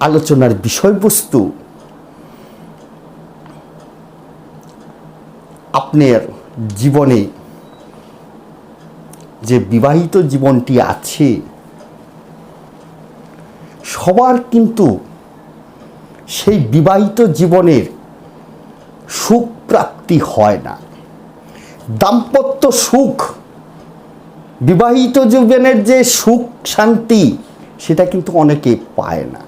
আলোচনার বিষয়বস্তু আপনার জীবনে যে বিবাহিত জীবনটি আছে, সবার কিন্তু সেই বিবাহিত জীবনের সুখ প্রাপ্তি হয় না। দাম্পত্য সুখ, বিবাহিত জীবনের যে সুখ শান্তি, সেটা কিন্তু অনেকে পায় না।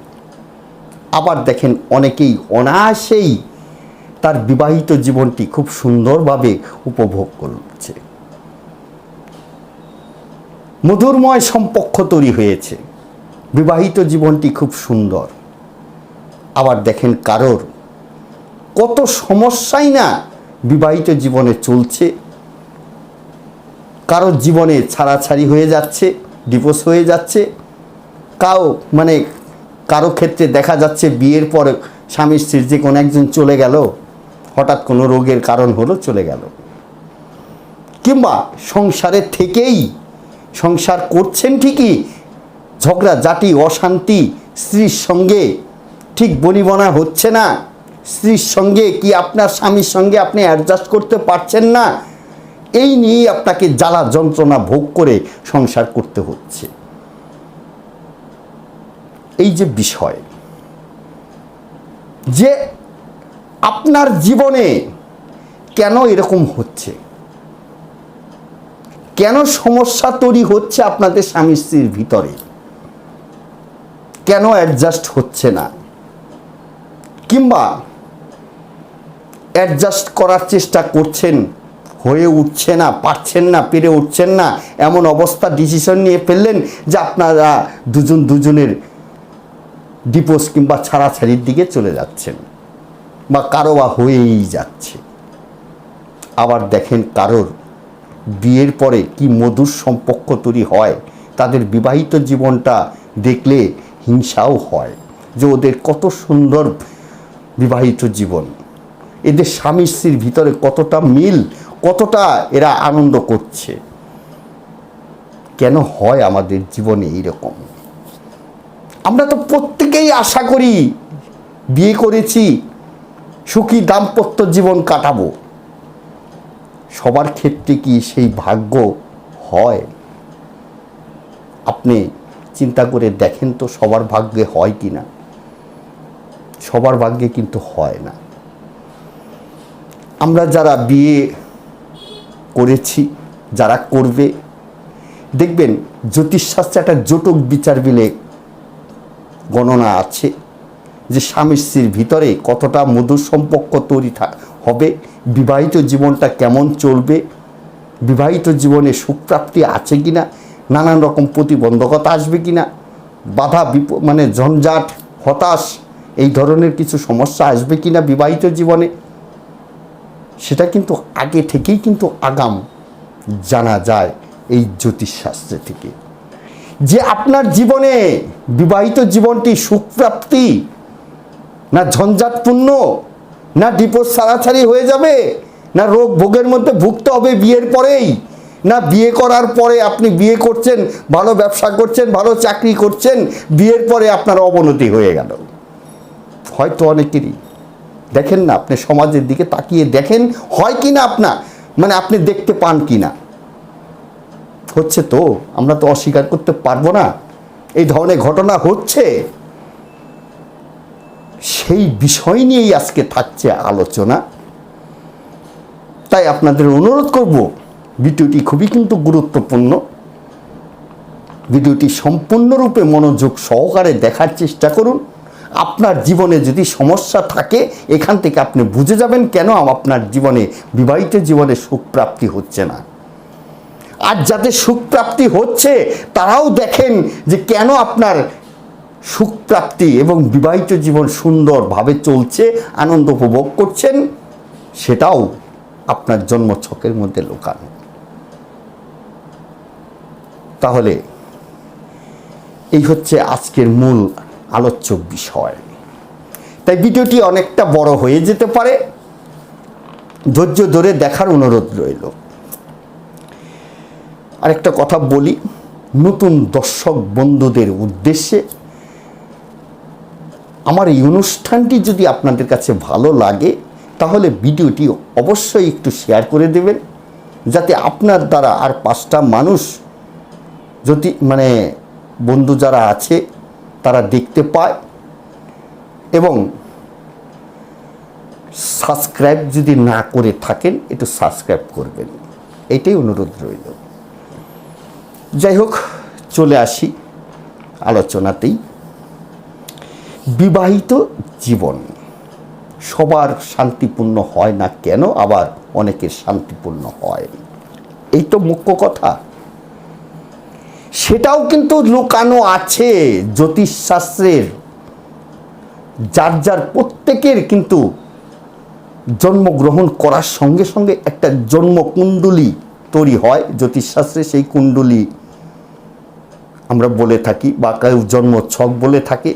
আবার দেখেন অনেকেই অনায়াসেই তার বিবাহিত জীবনটি খুব সুন্দরভাবে উপভোগ করছে। মধুরময় সম্পর্ক তৈরি হয়েছে। বিবাহিত জীবনটি খুব সুন্দর। আবার দেখেন কারোর কত সমস্যাই না বিবাহিত জীবনে চলছে। কারোর জীবনে ছাড়াছাড়ি হয়ে যাচ্ছে ডিভোর্স হয়ে যাচ্ছে। কাউ মানে কারও ক্ষেত্রে দেখা যাচ্ছে বিয়ের পর স্বামী স্ত্রীর যে কোনো একজন চলে গেল, হঠাৎ কোনো রোগের কারণ হলো চলে গেল। কিংবা সংসারের থেকেই, সংসার করছেন ঠিকই, ঝগড়া, জাটি, অশান্তি, স্ত্রীর সঙ্গে ঠিক বনিবনা হচ্ছে না, স্ত্রীর সঙ্গে কি আপনার স্বামীর সঙ্গে আপনি অ্যাডজাস্ট করতে পারছেন না? এই নিয়েই আপনাকে জ্বালা যন্ত্রণা ভোগ করে সংসার করতে হচ্ছে। এই যে বিষয়, যে আপনার জীবনে কেন এরকম হচ্ছে? কেন সমস্যা তৈরি হচ্ছে আপনাদের স্বামী স্ত্রীর ভিতরে? কেন অ্যাডজাস্ট হচ্ছে না? কিংবা অ্যাডজাস্ট করার চেষ্টা করছেন, হয়ে উঠছে না, পারছেন না, পেরে উঠছেন না, এমন অবস্থা ডিসিশন নিয়ে ফেললেন যে আপনারা দুজন দুজনের ডিপোজ কিংবা ছাড়াছাড়ির দিকে চলে যাচ্ছেন বা কারও বা হয়েই যাচ্ছে। আবার দেখেন কারোর বিয়ের পরে কি মধুর সম্পর্ক তৈরি হয়, তাদের বিবাহিত জীবনটা দেখলে হিংসাও হয় যে ওদের কত সুন্দর বিবাহিত জীবন। এদের স্বামী স্ত্রীর ভিতরে কতটা মিল, কতটা এরা আনন্দ করছে। কেন হয় আমাদের জীবনে এইরকম? আমরা তো প্রত্যেকেই আশা করি বিয়ে করেছি, সুখী দাম্পত্য জীবন কাটাবো। সবার ক্ষেত্রে কি সেই ভাগ্য হয়? আপনি চিন্তা করে দেখেন তো সবার ভাগ্যে হয় কি না। সবার ভাগ্যে কিন্তু হয় না। আমরা যারা বিয়ে করেছি, যারা করবে, দেখবেন জ্যোতিষশাস্ত্রে একটা জটক বিচার বিলে গণনা আছে যে স্বামী স্ত্রীর ভিতরে কতটা মধুর সম্পর্ক তৈরি হবে, বিবাহিত জীবনটা কেমন চলবে, বিবাহিত জীবনে সুপ্রাপ্তি আছে কি না নানান রকম প্রতিবন্ধকতা আসবে কি না বাধা মানে ঝঞ্ঝাট, হতাশ, এই ধরনের কিছু সমস্যা আসবে কি না বিবাহিত জীবনে? সেটা কিন্তু আগে থেকেই কিন্তু আগাম জানা যায় এই জ্যোতিষশাস্ত্রে থেকে। যে আপনার জীবনে বিবাহিত জীবনটি সুখপ্রাপ্তি, না ঝঞ্ঝাটপূর্ণ, না ডিপোজ ছাড়াছাড়ি হয়ে যাবে, না রোগ ভোগের মধ্যে ভুগতে হবে বিয়ের পরেই, না বিয়ে করার পরে আপনি বিয়ে করছেন, ভালো ব্যবসা করছেন, ভালো চাকরি করছেন, বিয়ের পরে আপনার অবনতি হয়ে গেল। হয়তো অনেকেরই। দেখেন না, আপনি সমাজের দিকে তাকিয়ে দেখেন, হয় কি না আপনার? মানে আপনি দেখতে পান কি না হচ্ছে তো, আমরা তো অস্বীকার করতে পারব না। এই ধরনের ঘটনা হচ্ছে। সেই বিষয় নিয়েই আজকে থাকছে আলোচনা। তাই আপনাদের অনুরোধ করব, ভিডিওটি খুবই কিন্তু গুরুত্বপূর্ণ। ভিডিওটি সম্পূর্ণরূপে মনোযোগ সহকারে দেখার চেষ্টা করুন। আপনার জীবনে যদি সমস্যা থাকে, এখান থেকে আপনি বুঝে যাবেন কেন আপনার জীবনে বিবাহিত জীবনে সুখ প্রাপ্তি হচ্ছে না। আর যাদের সুখ প্রাপ্তি হচ্ছে, তারাও দেখেন যে কেন আপনার সুখপ্রাপ্তি এবং বিবাহিত জীবন সুন্দরভাবে চলছে, আনন্দ উপভোগ করছেন, সেটাও আপনার জন্মছকের মধ্যে লোকানো। তাহলে, এই হচ্ছে আজকের মূল আলোচ্য বিষয়। তাই ভিডিওটি অনেকটা বড় হয়ে যেতে পারে। ধৈর্য ধরে দেখার অনুরোধ রইল। আরেকটা কথা বলি, নতুন দর্শক বন্ধুদের উদ্দেশ্যে আমার এই অনুষ্ঠানটি যদি আপনাদের কাছে ভালো লাগে, তাহলে ভিডিওটি অবশ্যই একটু শেয়ার করে দেবেন, যাতে আপনার দ্বারা আর পাঁচটা মানুষ যদি মানে বন্ধু যারা আছে, তারা দেখতে পায় এবং সাবস্ক্রাইব যদি না করে থাকেন, একটু সাবস্ক্রাইব করবেন। এটাই অনুরোধ রইল। যাই হোক, চলে আসি আলোচনাতেই। বিবাহিত জীবন, সবার শান্তিপূর্ণ হয় না কেন? আবার অনেকের শান্তিপূর্ণ হয়। এই তো মুখ্য কথা। সেটাও কিন্তু লুকানো আছে জ্যোতিষশাস্ত্রের। যার যার প্রত্যেকের কিন্তু জন্মগ্রহণ করার সঙ্গে সঙ্গে একটা জন্মকুণ্ডলী তৈরি হয়। জ্যোতিষশাস্ত্রে সেই কুণ্ডলী আমরা বলে থাকি বা কেউ জন্ম ছক বলে থাকে,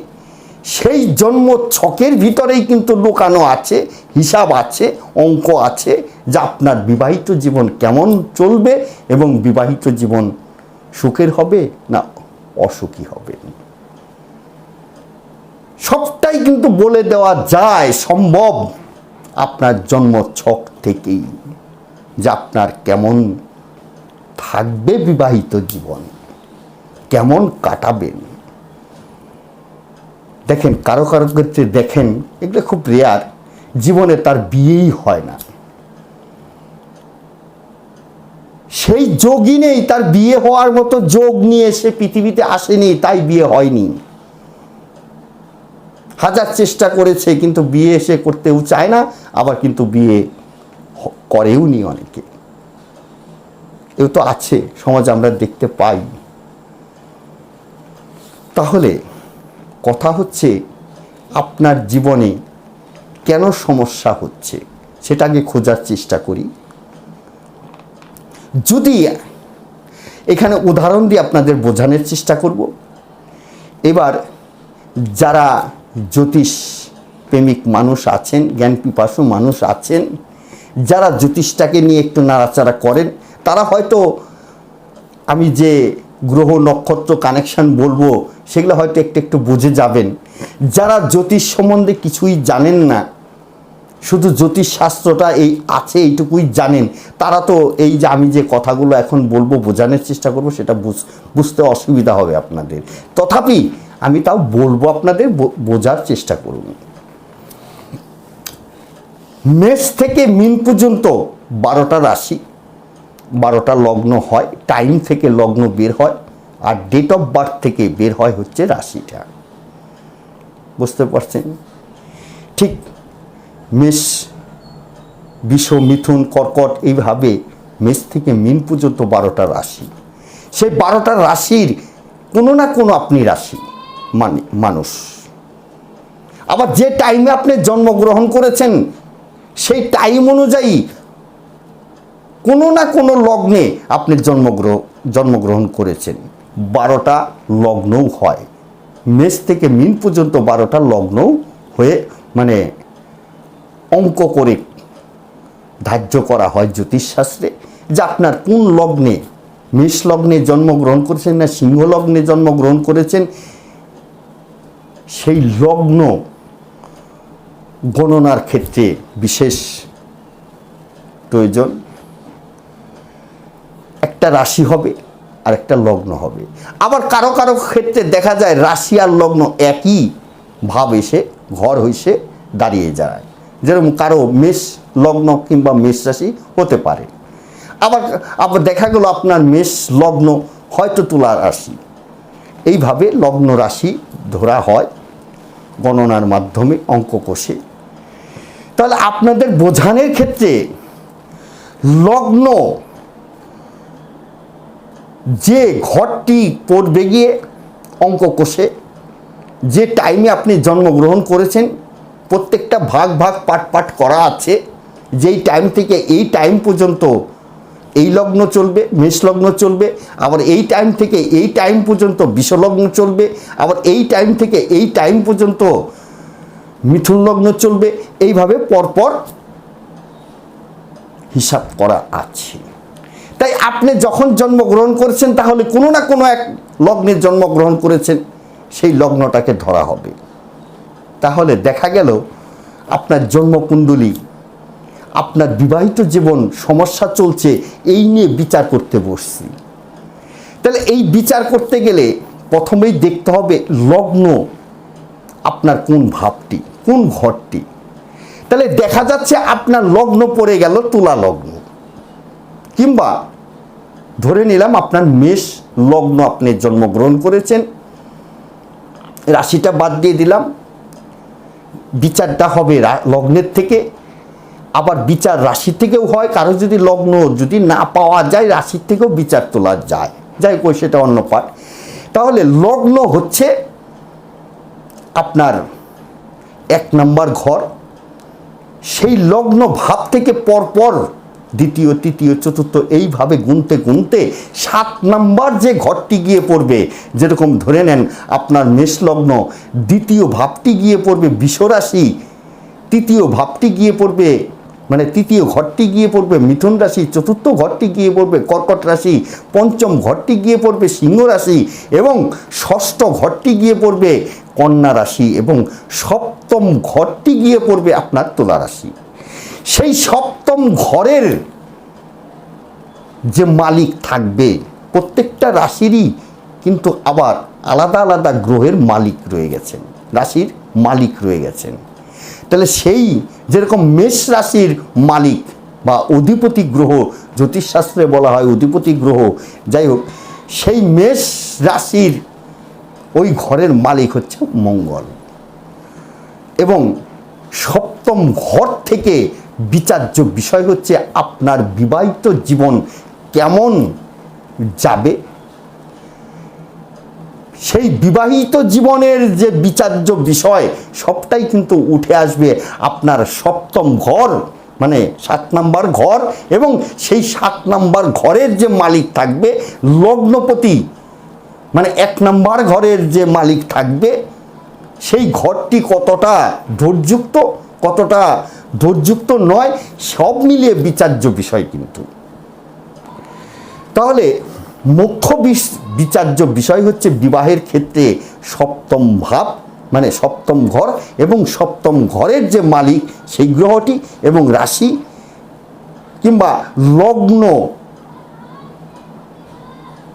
সেই জন্ম ছকের ভিতরেই কিন্তু লুকানো আছে, হিসাব আছে, অঙ্ক আছে যে আপনার বিবাহিত জীবন কেমন চলবে এবং বিবাহিত জীবন সুখের হবে না অসুখী হবে। সবটাই কিন্তু বলে দেওয়া যায়, সম্ভব আপনার জন্ম ছক থেকেই যে আপনার কেমন থাকবে বিবাহিত জীবন। কেমন কাটাবেন? দেখেন, কারও কারও ক্ষেত্রে দেখেন, এগুলো খুব রেয়ার জীবনে তার বিয়েই হয় না। সেই যোগই নেই, তার বিয়ে হওয়ার মতো যোগ নিয়ে সে পৃথিবীতে আসেনি, তাই বিয়ে হয়নি। হাজার চেষ্টা করেছে, কিন্তু বিয়ে সে করতেও চায় না, আবার কিন্তু বিয়ে করেও নি অনেকে। এও তো আছে, সমাজ আমরা দেখতে পাই। তাহলে কথা হচ্ছে আপনার জীবনে কেন সমস্যা হচ্ছে? সেটাকে খোঁজার চেষ্টা করি। যদি এখানে উদাহরণ দিয়ে আপনাদের বোঝানোর চেষ্টা করব। এবার যারা জ্যোতিষ প্রেমিক মানুষ আছেন, জ্ঞান পিপাসু মানুষ আছেন, যারা জ্যোতিষটাকে নিয়ে একটু নাড়াচাড়া করেন, তারা হয়তো আমি যে গ্রহ নক্ষত্র কানেকশন বলব সেগুলো হয়তো একটু একটু বুঝে যাবেন। যারা জ্যোতিষ সম্বন্ধে কিছুই জানেন না, শুধু জ্যোতিষ শাস্ত্রটা এই আছে, এইটুকুই জানেন, তারা তো এই যে আমি যে কথাগুলো এখন বলব, বোঝানোর চেষ্টা করব, সেটা বুঝ- বুঝতে অসুবিধা হবে আপনাদের। তথাপি আমি তাও বলব আপনাদের বোঝার চেষ্টা করুন। মেষ থেকে মিন পর্যন্ত বারোটা রাশি, বারোটা লগ্ন হয়, টাইম থেকে লগ্ন বের হয় আর ডেট অফ বার্থ থেকে বের হয় হচ্ছে রাশিটা। বুঝতে পারছেন? ঠিক মেষ, বিষ, মিথুন, কর্কট, এইভাবে মেষ থেকে মিন পর্যন্ত বারোটা রাশি। সেই বারোটা রাশির কোনো না কোনো আপনি রাশি মানে মানুষ। আবার যে টাইমে আপনি জন্মগ্রহণ করেছেন, সেই টাইম অনুযায়ী কোনো না কোনো লগ্নে আপনি জন্মগ্রহ, জন্মগ্রহণ করেছেন। বারোটা লগ্নও হয়। মেষ থেকে মিন পর্যন্ত বারোটা লগ্ন হয়ে মানে অঙ্ক করে ধার্য করা হয় জ্যোতিষশাস্ত্রে যে আপনার কোন লগ্নে, মেষ লগ্নে জন্মগ্রহণ করেছেন না সিংহ লগ্নে জন্মগ্রহণ করেছেন, সেই লগ্ন গণনার ক্ষেত্রে বিশেষ প্রয়োজন। একটা রাশি হবে আর একটা লগ্ন হবে। আবার কারও কারও ক্ষেত্রে দেখা যায় রাশিয়ার লগ্ন একই ভাব এসে, ঘর হইসে দাঁড়িয়ে যায়। যেরকম কারও মেষ লগ্ন কিংবা মেষ রাশি হতে পারে। আবার আবার দেখা গেল আপনার মেষ লগ্ন হয়তো তুলা রাশি। এইভাবে লগ্ন রাশি ধরা হয় গণনার মাধ্যমে, অঙ্ক কষে। তাহলে আপনাদের বোঝানোর ক্ষেত্রে লগ্ন যে ঘরটি পড়বে গিয়ে অঙ্ক কষে, যে টাইমে আপনি জন্মগ্রহণ করেছেন, প্রত্যেকটা ভাগ ভাগ পাট পাট করা আছে, যেই টাইম থেকে এই টাইম পর্যন্ত এই লগ্ন চলবে, মেষ লগ্ন চলবে, আবার এই টাইম থেকে এই টাইম পর্যন্ত বিষলগ্ন চলবে, আবার এই টাইম থেকে এই টাইম পর্যন্ত মিথুন লগ্ন চলবে, এইভাবে পরপর হিসাব করা আছে। তাই আপনি যখন জন্মগ্রহণ করেছেন, তাহলে কোনো না কোনো এক লগ্নে জন্মগ্রহণ করেছেন, সেই লগ্নটাকে ধরা হবে। তাহলে দেখা গেল, আপনার জন্মকুণ্ডলী, আপনার বিবাহিত জীবন, সমস্যা চলছে, এই নিয়ে বিচার করতে বসছি। তাহলে এই বিচার করতে গেলে প্রথমেই দেখতে হবে লগ্ন, আপনার কোন ভাবটি, কোন ঘরটি। তাহলে দেখা যাচ্ছে আপনার লগ্ন পড়ে গেল তুলা লগ্ন, কিংবা ধরে নিলাম আপনার মেষ লগ্ন আপনি জন্মগ্রহণ করেছেন। রাশিটা বাদ দিয়ে দিলাম। বিচারটা হবে লগ্নের থেকে। আবার বিচার রাশি থেকেও হয়, কারও যদি লগ্ন যদি না পাওয়া যায়, রাশির থেকেও বিচার তোলা যায়। যাই কই সেটা অন্য পাঠ তাহলে লগ্ন হচ্ছে আপনার এক নম্বর ঘর। সেই লগ্ন ভাব থেকে পরপর দ্বিতীয়, তৃতীয়, চতুর্থ, এইভাবে গুনতে গুনতে সাত নাম্বার যে ঘরটি গিয়ে পড়বে, যেরকম ধরে নেন আপনার মেষ লগ্ন দ্বিতীয় ভাবটি গিয়ে পড়বে বিশ্বরাশি, তৃতীয় ভাবটি গিয়ে পড়বে মানে তৃতীয় ঘরটি গিয়ে পড়বে মিথুন রাশি, চতুর্থ ঘরটি গিয়ে পড়বে কর্কট রাশি, পঞ্চম ঘরটি গিয়ে পড়বে সিংহ রাশি এবং ষষ্ঠ ঘরটি গিয়ে পড়বে কন্যা রাশি এবং সপ্তম ঘরটি গিয়ে পড়বে আপনার তুলা রাশি। সেই সপ্তম ঘরের যে মালিক থাকবে, প্রত্যেকটা রাশিরই কিন্তু আবার আলাদা আলাদা গ্রহের মালিক রয়ে গেছেন, রাশির মালিক রয়ে গেছেন। তাহলে সেই যেরকম মেষ রাশির মালিক বা অধিপতি গ্রহ, জ্যোতিষশাস্ত্রে বলা হয় অধিপতি গ্রহ, যাই হোক, সেই মেষ রাশির ওই ঘরের মালিক হচ্ছে মঙ্গল। এবং সপ্তম ঘর থেকে বিচার্য বিষয় হচ্ছে আপনার বিবাহিত জীবন কেমন যাবে? সেই বিবাহিত জীবনের যে বিচার্য বিষয়, সবটাই কিন্তু উঠে আসবে আপনার সপ্তম ঘর মানে সাত নাম্বার ঘর এবং সেই সাত নাম্বার ঘরের যে মালিক থাকবে, লগ্নপতি মানে এক নাম্বার ঘরের যে মালিক থাকবে, সেই ঘরটি কতটা ধৈর্যুক্ত কতটা ধৈর্যুক্ত নয়, সব মিলিয়ে বিচার্য বিষয় কিন্তু। তাহলে মুখ্য বিচার্য বিষয় হচ্ছে বিবাহের ক্ষেত্রে সপ্তম ভাব মানে সপ্তম ঘর এবং সপ্তম ঘরের যে মালিক সেই গ্রহটি এবং রাশি কিংবা লগ্ন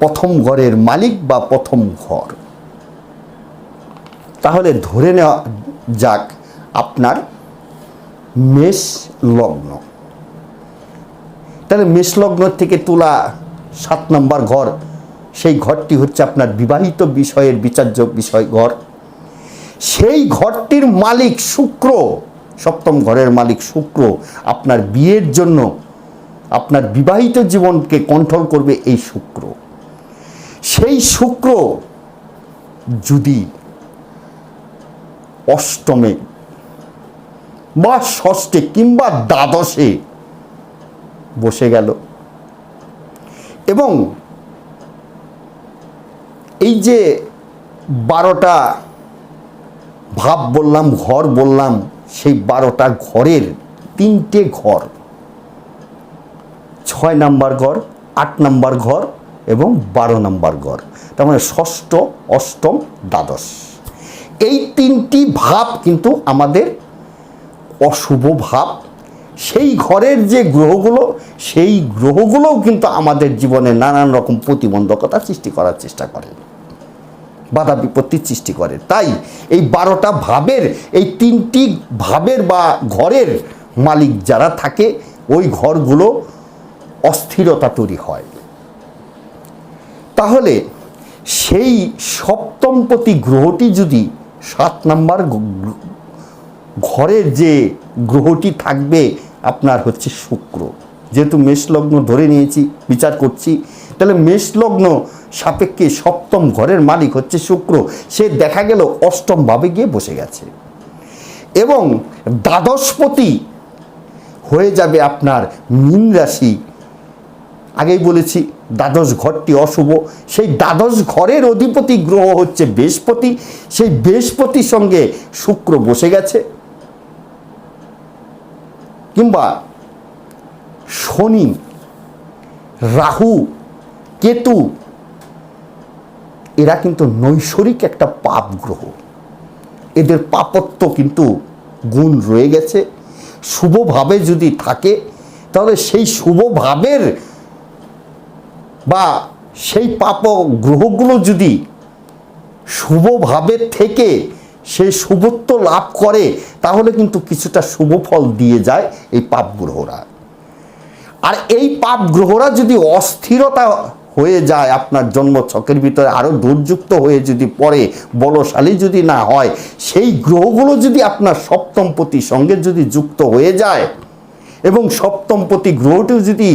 প্রথম ঘরের মালিক বা প্রথম ঘর। তাহলে ধরে নেওয়া যাক আপনার মেষ লগ্ন। তাহলে মেষ লগ্ন থেকে তোলা সাত নম্বর ঘর, সেই ঘরটি হচ্ছে আপনার বিবাহিত বিষয়ের বিচার্য বিষয় ঘর। সেই ঘরটির মালিক শুক্র, সপ্তম ঘরের মালিক শুক্র, আপনার বিয়ের জন্য আপনার বিবাহিত জীবনকে কন্ট্রোল করবে এই শুক্র। সেই শুক্র যদি অষ্টমে বা ষষ্ঠে কিংবা দ্বাদশে বসে গেল। এবং এই যে বারোটা ভাব বললাম, ঘর বললাম, সেই বারোটা ঘরের তিনটে ঘর, ছয় নাম্বার ঘর, আট নাম্বার ঘর এবং বারো নাম্বার ঘর, তার মানে ষষ্ঠ, অষ্টম, দ্বাদশ। এই তিনটি ভাব কিন্তু আমাদের অশুভ ভাব। সেই ঘরের যে গ্রহগুলো, সেই গ্রহগুলোও কিন্তু আমাদের জীবনে নানান রকম প্রতিবন্ধকতা সৃষ্টি করার চেষ্টা করে। বাধা বিপত্তির সৃষ্টি করে। তাই এই বারোটা ভাবের, এই তিনটি ভাবের বা ঘরের মালিক যারা থাকে, ওই ঘরগুলো অস্থিরতা তৈরি হয়। তাহলে সেই সপ্তমপতি গ্রহটি যদি সাত নাম্বার ঘরের যে গ্রহটি থাকবে, আপনার হচ্ছে শুক্র। যেহেতু মেষলগ্ন ধরে নিয়েছি, বিচার করছি, তাহলে মেষলগ্ন সাপেক্ষে সপ্তম ঘরের মালিক হচ্ছে শুক্র। সে দেখা গেল অষ্টম ভাবে গিয়ে বসে গেছে। এবং দ্বাদশপতি হয়ে যাবে আপনার মীন রাশি। আগেই বলেছি, দ্বাদশ ঘরটি অশুভ। সেই দ্বাদশ ঘরের অধিপতি গ্রহ হচ্ছে বৃহস্পতি। সেই বৃহস্পতির সঙ্গে শুক্র বসে গেছে। কিংবা শনি, রাহু, কেতু, এরা কিন্তু নৈসরিক একটা পাপ গ্রহ। এদের পাপত্ব কিন্তু গুণ রয়ে গেছে। শুভভাবে যদি থাকে, তাহলে সেই শুভভাবের বা সেই পাপ গ্রহগুলো যদি শুভভাবে থেকে সে শুভত্ব লাভ করে, তাহলে কিন্তু কিছুটা শুভ ফল দিয়ে যায় এই পাপ গ্রহরা। আর এই পাপ গ্রহরা যদি অস্থিরতা হয়ে যায় আপনার জন্ম ছকের ভিতরে আরও দুর্যুক্ত হয়ে যদি পড়ে, বলশালী যদি না হয়, সেই গ্রহগুলো যদি আপনার সপ্তমপতির সঙ্গে যদি যুক্ত হয়ে যায়, এবং সপ্তমপতি গ্রহটিও যদি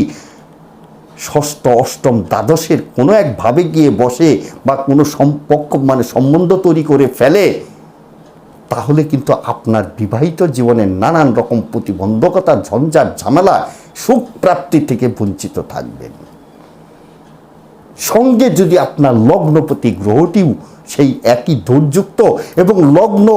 ষষ্ঠ, অষ্টম, দ্বাদশের কোনো একভাবে গিয়ে বসে বা কোনো সম্পর্ক মানে সম্বন্ধ তৈরি করে ফেলে তাহলে কিন্তু আপনার বিবাহিত জীবনের নানান রকম প্রতিবন্ধকতা, ঝঞ্ঝাট, ঝামেলা সুখ প্রাপ্তি থেকে বঞ্চিত থাকবেন। সঙ্গে যদি আপনার লগ্নপতি গ্রহটিও সেই একই দৌর্যুক্ত এবং লগ্ন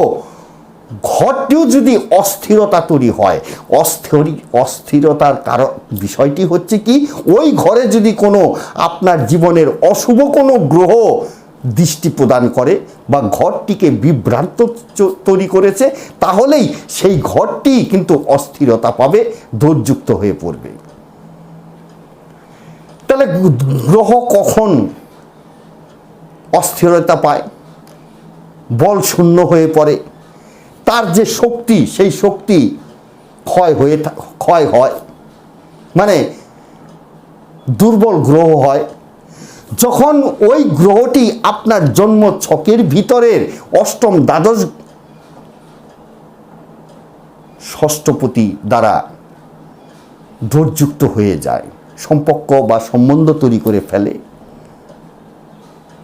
ঘরটিও যদি অস্থিরতা তৈরি হয়, অস্থির, অস্থিরতার কারণ বিষয়টি হচ্ছে কি, ওই ঘরে যদি কোনো আপনার জীবনের অশুভ কোনো গ্রহ দৃষ্টি প্রদান করে বা ঘরটিকে বিভ্রান্ত তৈরি করেছে, তাহলেই সেই ঘরটি কিন্তু অস্থিরতা পাবে দৌর্যুক্ত হয়ে পড়বে। তাহলে গ্রহ কখন অস্থিরতা পায়? বল শূন্য হয়ে পড়ে। তার যে শক্তি, সেই শক্তি ক্ষয় হয়ে ক্ষয় হয়। মানে দুর্বল গ্রহ হয়। যখন ওই গ্রহটি আপনার জন্ম ছকের ভিতরের অষ্টম দ্বাদশ ষষ্ঠপতি দ্বারা দোরযুক্ত হয়ে যায়, সম্পর্ক বা সম্বন্ধ তৈরি করে ফেলে।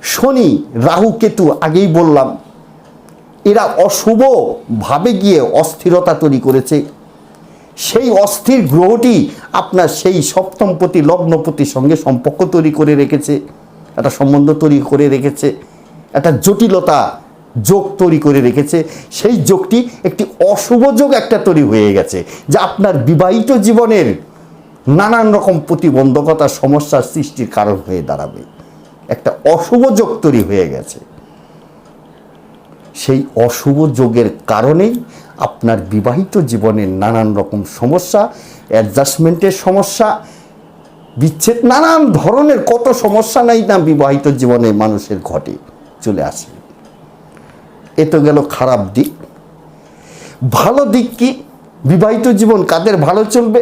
শনি রাহু কেতু আগেই বললাম, এরা অশুভ ভাবে গিয়ে অস্থিরতা তৈরি করেছে। সেই অস্থির গ্রহটি আপনার সেই সপ্তমপতি লগ্নপতির সঙ্গে সম্পর্ক তৈরি করে রেখেছে, একটা সম্বন্ধ তৈরি করে রেখেছে, একটা জটিলতা যোগ তৈরি করে রেখেছে। সেই যোগটি একটি অশুভ যোগ একটা তৈরি হয়ে গেছে, যা আপনার বিবাহিত জীবনের নানান রকম প্রতিবন্ধকতা সমস্যার সৃষ্টির কারণ হয়ে দাঁড়াবে। একটা অশুভ যোগ তৈরি হয়ে গেছে। সেই অশুভ যোগের কারণেই আপনার বিবাহিত জীবনের নানান রকম সমস্যা অ্যাডজাস্টমেন্টের সমস্যা, বিচ্ছেদ, নানান ধরনের কত সমস্যা নাই না বিবাহিত জীবনে মানুষের ঘটে। চলে আসে এ তো গেল খারাপ দিক। ভালো দিক কি? বিবাহিত জীবন কাদের ভালো চলবে?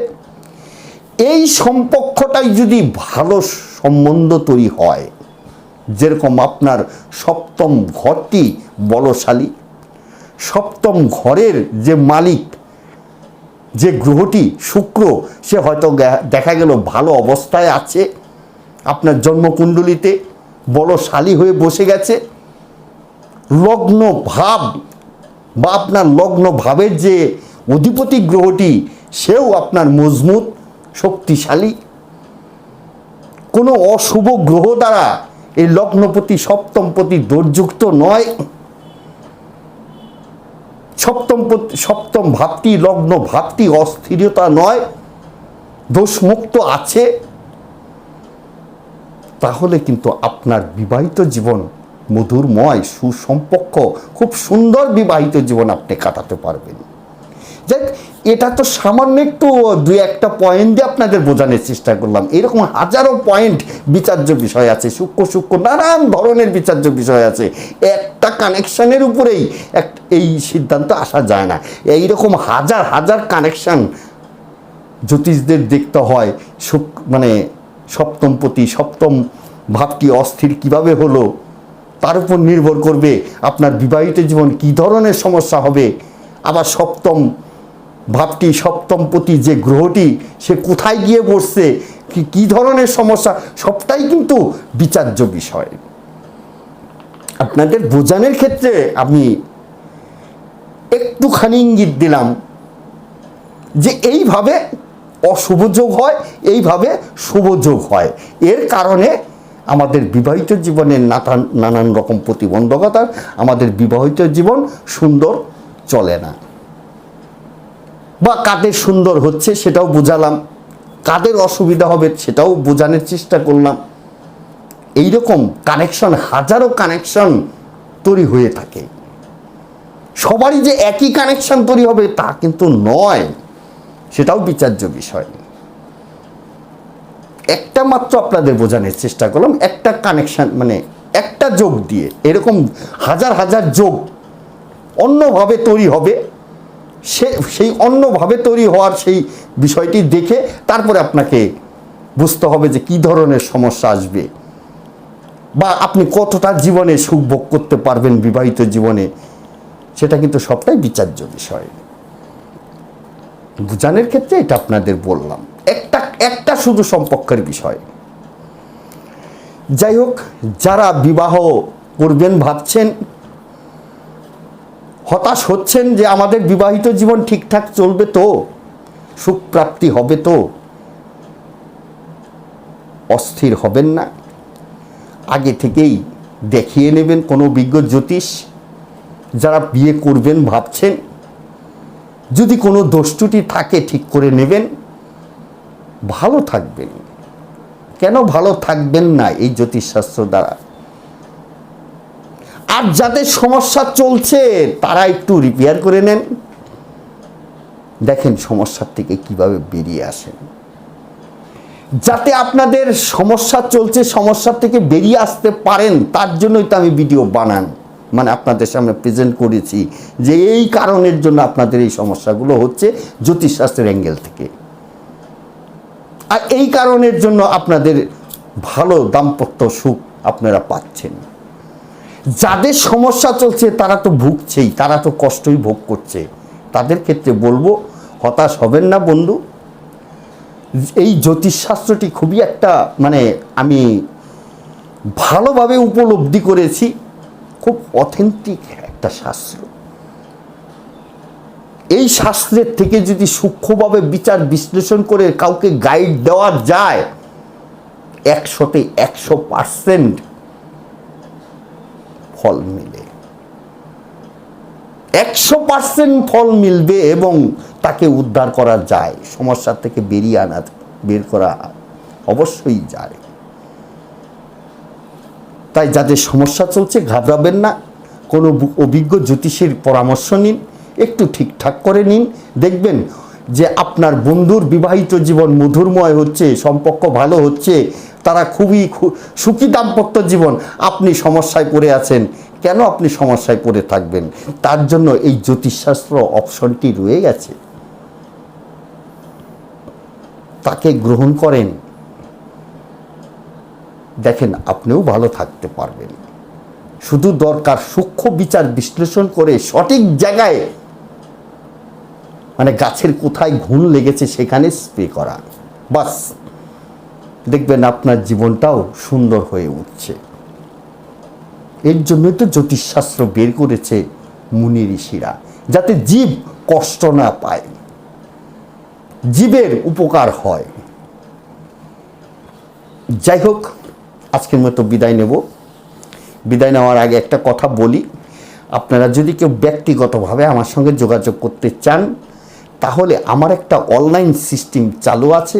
এই সম্পর্কটাই যদি ভালো সম্বন্ধ তৈরি হয়, যেরকম আপনার সপ্তম ঘরটি বলশালী সপ্তম ঘরের যে মালিক, যে গ্রহটি শুক্র, সে হয়তো দেখা গেল ভালো অবস্থায় আছে, আপনার জন্মকুণ্ডলিতে বলশালী হয়ে বসে গেছে। লগ্ন ভাব বা আপনার লগ্ন ভাবের যে অধিপতি গ্রহটি, সেও আপনার মজবুত, শক্তিশালী। কোনো অশুভ গ্রহ দ্বারা এই লগ্নপতি, সপ্তমপতি দোরযুক্ত নয়। সপ্তম পত- সপ্তম ভাবটি লগ্ন ভাবটি অস্থিরতা নয়, দোষমুক্ত আছে। তাহলে কিন্তু আপনার বিবাহিত জীবন মধুরময়, সুসম্পর্ক, খুব সুন্দর বিবাহিত জীবন আপনি কাটাতে পারবেন। যাক এটা তো সামান্য একটু দুই একটা পয়েন্ট দিয়ে আপনাদের বোঝানোর চেষ্টা করলাম। এরকম হাজারো পয়েন্ট বিচার্য বিষয় আছে, সূক্ষ্ম সূক্ষ্ম নানান ধরনের বিচার্য বিষয় আছে। একটা কানেকশনের উপরেই এক এই সিদ্ধান্ত আসা যায় না। এইরকম হাজার হাজার কানেকশন জ্যোতিষদের দেখতে হয় মানে সপ্তমপতি সপ্তম ভাবটি অস্থির কীভাবে হলো, তার উপর নির্ভর করবে আপনার বিবাহিত জীবন কি ধরনের সমস্যা হবে। আবার সপ্তম ভাবটি সপ্তমপতি যে গ্রহটি, সে কোথায় গিয়ে বসছে? কি, কী ধরনের সমস্যা? সবটাই কিন্তু বিচার্য বিষয়। আপনাদের বোঝানোর ক্ষেত্রে আমি একটুখানি ইঙ্গিত দিলাম যে এইভাবে অশুভ যোগ হয়, এইভাবে শুভ যোগ হয়। এর কারণে আমাদের বিবাহিত জীবনের নানান নানান রকম প্রতিবন্ধকতা, আমাদের বিবাহিত জীবন সুন্দর চলে না। বা কাদের সুন্দর হচ্ছে সেটাও বোঝালাম, কাদের অসুবিধা হবে সেটাও বোঝানোর চেষ্টা করলাম। এইরকম কানেকশন হাজারো কানেকশন তৈরি হয়ে থাকে। সবারই যে একই কানেকশন তৈরি হবে তা কিন্তু নয়, সেটাও বিচার্য বিষয়। একটা মাত্র আপনাদের বোঝানোর চেষ্টা করলাম, একটা কানেকশন মানে একটা যোগ দিয়ে, এরকম হাজার হাজার যোগ অন্যভাবে তৈরি হবে। সে, সেই অন্যভাবে তৈরি হওয়ার সেই বিষয়টি দেখে তারপরে আপনাকে বুঝতে হবে যে কি ধরনের সমস্যা আসবে। বা আপনি কতটা জীবনে সুখ ভোগ করতে পারবেন বিবাহিত জীবনে, সেটা কিন্তু সবটাই বিচার্য বিষয়। বুঝানোর ক্ষেত্রে এটা আপনাদের বললাম। একটা একটা শুধু সম্পর্কের বিষয়। যাই হোক, যারা বিবাহ করবেন, ভাবছেন হতাশ হচ্ছেন যে আমাদের বিবাহিত জীবন ঠিকঠাক চলবে তো? সুখ প্রাপ্তি হবে তো? অস্থির হবেন না? আগে থেকেই দেখিয়ে নেবেন কোনো বিজ্ঞ জ্যোতিষ। যারা বিয়ে করবেন ভাবছেন, যদি কোনো দোষটুটি থাকে ঠিক করে নেবেন। ভালো থাকবেন। কেন ভালো থাকবেন না এই জ্যোতিষশাস্ত্র দ্বারা? আর যাদের সমস্যা চলছে, তারা একটু রিপেয়ার করে নেন। দেখেন সমস্যার থেকে কীভাবে বেরিয়ে আসেন। যাতে আপনাদের সমস্যা চলছে, সমস্যার থেকে বেরিয়ে আসতে পারেন, তার জন্যই তো আমি ভিডিও বানান। মানে আপনাদের সামনে প্রেজেন্ট করেছি যে এই কারণের জন্য আপনাদের এই সমস্যাগুলো হচ্ছে জ্যোতিষশাস্ত্রের অ্যাঙ্গেল থেকে। আর এই কারণের জন্য আপনাদের ভালো দাম্পত্য সুখ আপনারা পাচ্ছেন। যাদের সমস্যা চলছে, তারা তো ভুগছেই, তারা তো কষ্টই ভোগ করছে। তাদের ক্ষেত্রে বলব, হতাশ হবেন না বন্ধু। এই জ্যোতিষশাস্ত্রটি খুবই একটা মানে আমি ভালোভাবে উপলব্ধি করেছি, খুব অথেন্টিক একটা শাস্ত্র। এই শাস্ত্রের থেকে যদি সূক্ষ্মভাবে বিচার বিশ্লেষণ করে কাউকে গাইড দেওয়া যায়, একশোতে একশো পার্সেন্ট ফল মিলে। একশো পার্সেন্ট ফল মিলবে এবং তাকে উদ্ধার করা যায়, সমস্যা থেকে বেরিয়ে আনা, বের করা অবশ্যই যায়। তাই যাদের সমস্যা চলছে, ঘাবড়াবেন না। কোনো অভিজ্ঞ জ্যোতিষীর পরামর্শ নিন, একটু ঠিকঠাক করে নিন। দেখবেন যে আপনার বন্ধুর বিবাহিত জীবন মধুরময় হচ্ছে, সম্পর্ক ভালো হচ্ছে তারা খুবই সুখী দাম্পত্য জীবন। আপনি সমস্যায় পড়ে আছেন। কেন আপনি সমস্যায় পড়ে থাকবেন? তার জন্য এই জ্যোতিষশাস্ত্র অপশনটি রয়ে গেছে। তাকে গ্রহণ করেন। দেখেন, আপনিও ভালো থাকতে পারবেন। শুধু দরকার সূক্ষ্ম বিচার বিশ্লেষণ করে সঠিক জায়গায় মানে গাছের কোথায় ঘুণ লেগেছে সেখানে স্প্রে করা। বাস। দেখবেন আপনার জীবনটাও সুন্দর হয়ে উঠছে। এর জন্যই তো জ্যোতিষশাস্ত্র বের করেছে মুনি ঋষিরা, যাতে জীব কষ্ট না পায়, জীবের উপকার হয়। যাই হোক, আজকের মতো বিদায় নেব। বিদায় নেওয়ার আগে একটা কথা বলি, আপনারা যদি কেউ ব্যক্তিগতভাবে আমার সঙ্গে যোগাযোগ করতে চান, তাহলে আমার একটা অনলাইন সিস্টেম চালু আছে।